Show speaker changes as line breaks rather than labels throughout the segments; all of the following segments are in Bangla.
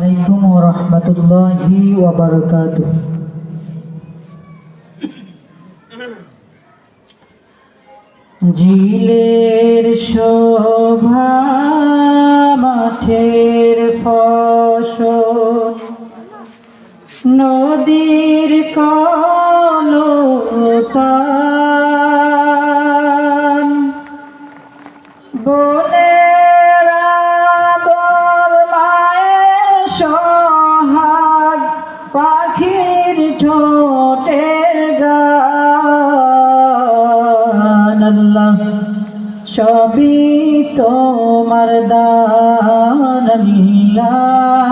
আলাইকুম রাহমাতুল্লাহি ওয়া বারাকাতুহু জিলের শোভা সবই তোমার দান আল্লাহ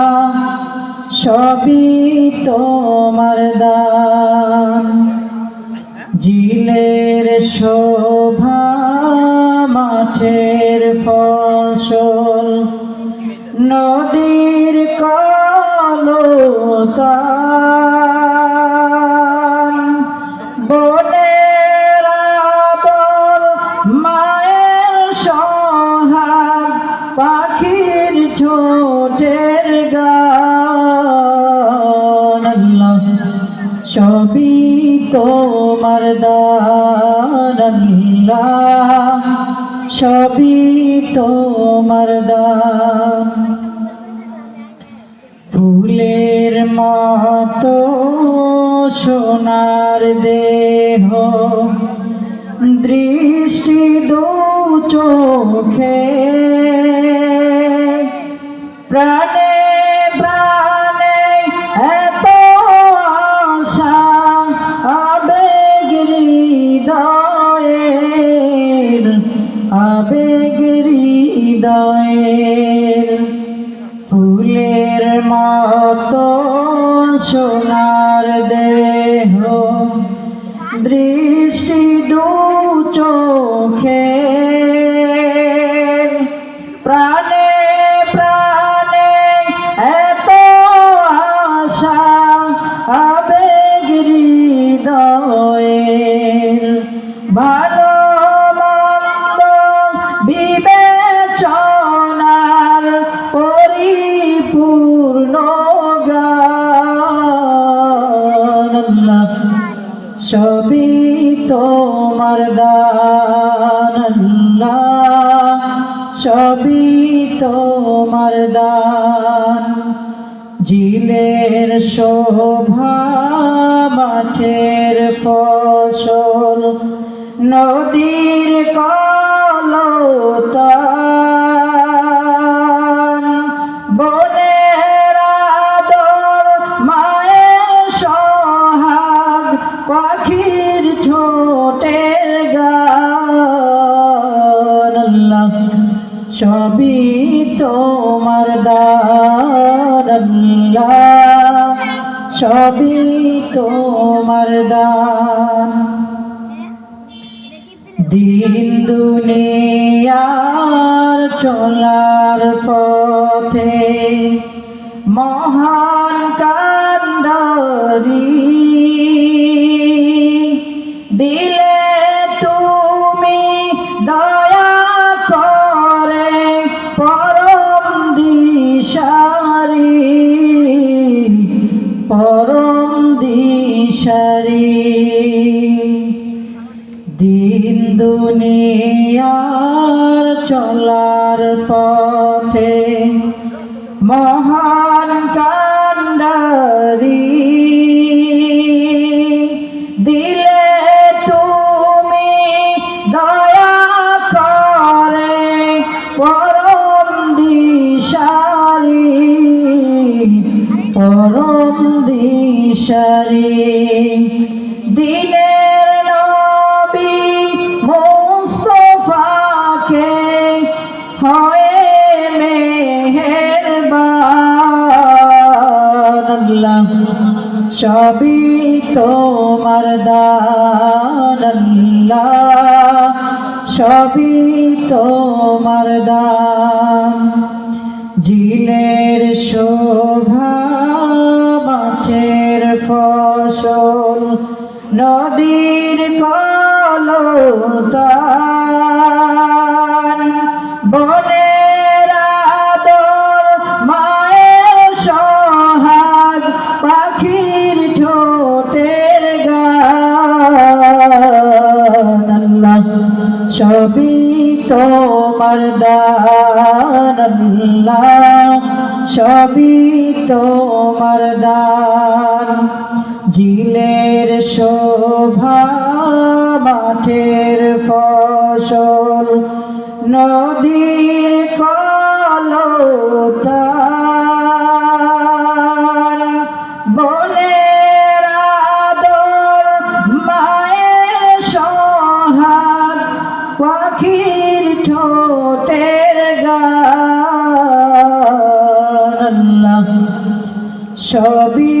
সবই তোমার দান। জিলের শোভা মাঠের ফসল, নদীর কলতান, বনের মায়ের সবই তোমার দান আল্লাহ সবই তোমার দান। ফুলের মতো সোনার দেহ দৃষ্টি দু চোখে হৃদয়ের ফুলের মতো সোনার দেহ দৃষ্টি দু চোখে। প্রাণে প্রাণে এত আশা দান সবই তোমার দান। জিলের শোভা মাঠের ফসল নদীর কলতান তোমার দান সবই তোমার দান। দিন দুনিয়ার চলার পথে মহান দিশারি দিন দুনিয়ার চলার পথে মহান কান্ডারি হয়ে মেহেরবান সবই তোমার দান আল্লাহ, সবই তোমার দান। জিলের শোভা মাঠের ফসল, নদীর কলতান বোনের আদর, মায়ের সহাগ, পাখির ঠোঁটের গান সবই তোমার দান সবই তোমার দান জিলের শোভা, মাঠের ফসল No. নবীর কলতার বনের আদর মায়ের সহাত পাখির ঠোঁটের গান। সবই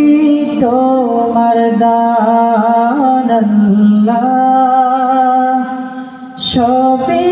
তোমার দান। সবই